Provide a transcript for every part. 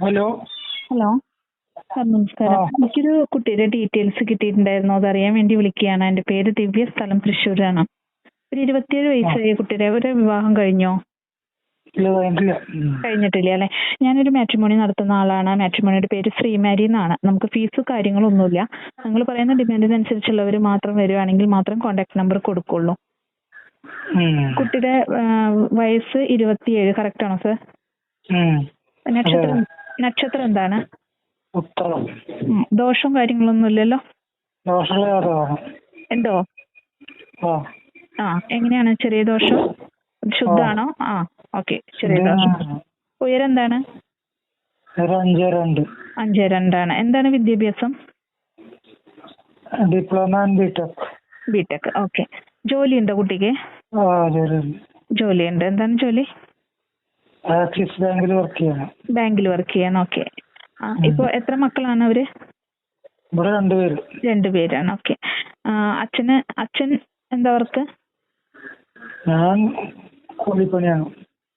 Hello. Hello. Sir നമസ്കാരം. എനിക്കൊരു കുട്ടിയുടെ ഡീറ്റെയിൽസ് കിട്ടിയിട്ടുണ്ടായിരുന്നു. അതറിയാൻ വേണ്ടി വിളിക്കുകയാണ്. എന്റെ പേര് ദിവ്യ സ്ഥലം തൃശ്ശൂരാണ്. ഒരു ഇരുപത്തിയേഴ് വയസ്സായ കുട്ടിയുടെ ഒരു വിവാഹം കഴിഞ്ഞോ? കഴിഞ്ഞിട്ടില്ല അല്ലെ? ഞാനൊരു മാട്രിമോണി നടത്തുന്ന ആളാണ്. മാട്രിമോണിയുടെ പേര് ശ്രീമാരി എന്നാണ്. നമുക്ക് ഫീസ് കാര്യങ്ങളൊന്നുമില്ല. നിങ്ങൾ പറയുന്ന ഡിമാൻഡിനനുസരിച്ചുള്ളവർ മാത്രം വരുവാണെങ്കിൽ മാത്രം കോൺടാക്ട് നമ്പർ കൊടുക്കുള്ളൂ. കുട്ടിയുടെ വയസ്സ് ഇരുപത്തിയേഴ്. കറക്റ്റ് ആണോ സർ. നക്ഷത്രം നക്ഷത്രം എന്താണ്? ഉത്തരം ദോഷവും കാര്യങ്ങളൊന്നും ഇല്ലല്ലോ? ഉണ്ടോ ആ. എങ്ങനെയാണ്? ചെറിയ ദോഷം? ശുദ്ധാണോ ആ. ഓക്കെ. ചെറിയ ദോഷം. ഉയരം എന്താണ് അഞ്ച് രണ്ട്. അഞ്ച് രണ്ടാണ്. എന്താണ് വിദ്യാഭ്യാസം? Diploma BTech BTech okay. ജോലി ഉണ്ടോ കുട്ടിക്ക്? ജോലി ഉണ്ട്. എന്താണ് ജോലി? ആക്സിസ് ബാങ്കിൽ വർക്ക് ചെയ്യാണ്. ബാങ്കിൽ വർക്ക് ചെയ്യാൻ ഓക്കെ ഇപ്പൊ എത്ര മക്കളാണ് അവർ? ഇവിടെ രണ്ടുപേര് രണ്ടുപേരാണ് ഓക്കെ അച്ഛന് അച്ഛൻ എന്താ വർക്ക് ഞാൻ കൂലിപ്പണിയാണ്.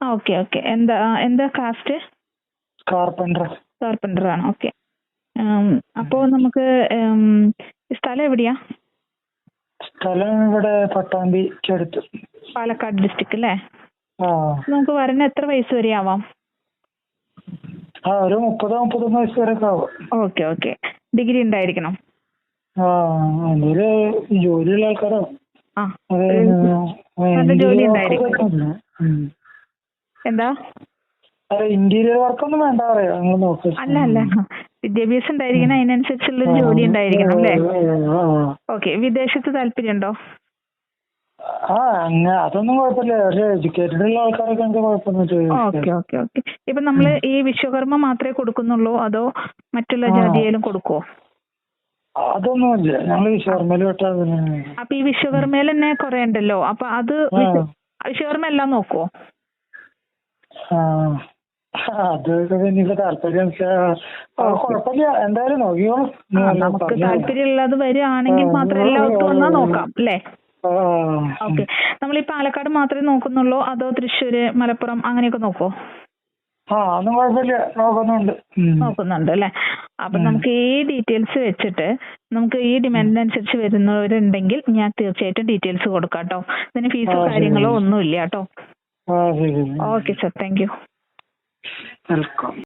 ഓക്കെ ഓക്കെ എന്താ എന്താ കാസ്റ്റ് കാർപ്പന്റർ കാർപ്പന്റർ ആണ്. ഓക്കെ അപ്പോ നമുക്ക് സ്ഥലം എവിടെയാ? സ്ഥലം ഇവിടെ പട്ടാമ്പിക്കടുത്ത് പാലക്കാട് ഡിസ്ട്രിക്ട് അല്ലേ നമുക്ക് വരണ എത്ര വയസ്സ് വരെ ആവാം? ഒരു മുപ്പതോ മുപ്പത്തൊന്ന് വയസ്സ് വരെ ആവും. Okay okay. ഡിഗ്രി ഉണ്ടായിരിക്കണം. ജോലിയുള്ള ആൾക്കാരോ ജോലി. എന്താ? അതെ ഇന്റീരിയർ വർക്കൊന്നും വേണ്ട പറയാ. അല്ല അല്ല. വിദ്യാഭ്യാസം ഉണ്ടായിരിക്കണം. അതിനനുസരിച്ചുള്ള ഒരു ജോലി ഉണ്ടായിരിക്കണം അല്ലേ? Okay okay. വിദേശത്ത് താല്പര്യമുണ്ടോ? ആ അതൊന്നും കുഴപ്പമില്ല. പക്ഷെ എഡ്യൂക്കേറ്റഡ് ഉള്ള ആൾക്കാരൊക്കെ എനിക്ക് കുഴപ്പമൊന്നും ഓക്കെ ഓക്കെ ഓക്കെ. ഇപ്പൊ നമ്മൾ ഈ വിശ്വകർമ്മ മാത്രമേ കൊടുക്കുന്നുള്ളൂ അതോ മറ്റുള്ള. ജാതിയിലും കൊടുക്കുവോ? അതൊന്നുമില്ല. ഞങ്ങൾ വിശ്വർമ്മയിൽ പെട്ട അപ്പൊ ഈ വിശ്വകർമ്മയിൽ തന്നെ കുറെ ഉണ്ടല്ലോ. അപ്പൊ അത് വിശ്വ- വിശ്വകർമ്മ എല്ലാം നോക്കുവോ? അതൊക്കെ നമുക്ക് താല്പര്യം ഉള്ളത് കുഴപ്പമില്ല. എന്തായാലും നോക്കിയോ നമുക്ക് താല്പര്യമുള്ളത് വരികയാണെങ്കിൽ മാത്രം എല്ലാവർക്കും വന്നാ നോക്കാം അല്ലേ? ഓക്കെ. നമ്മൾ ഈ പാലക്കാട് മാത്രമേ നോക്കുന്നുള്ളൂ? അതോ തൃശ്ശൂര് മലപ്പുറം അങ്ങനെയൊക്കെ നോക്കോ ആ ഒന്നും കുഴപ്പമില്ല. നോക്കുന്നുണ്ട്. നോക്കുന്നുണ്ട് അല്ലേ അപ്പൊ നമുക്ക് ഈ ഡീറ്റെയിൽസ് വെച്ചിട്ട് നമുക്ക് ഈ ഡിമാൻഡിനനുസരിച്ച് വരുന്നവരുണ്ടെങ്കിൽ ഞാൻ തീർച്ചയായിട്ടും ഡീറ്റെയിൽസ് കൊടുക്കാം കേട്ടോ ഇതിന് ഫീസോ. കാര്യങ്ങളോ ഒന്നുമില്ല കേട്ടോ. Okay sir. Thank you. Welcome.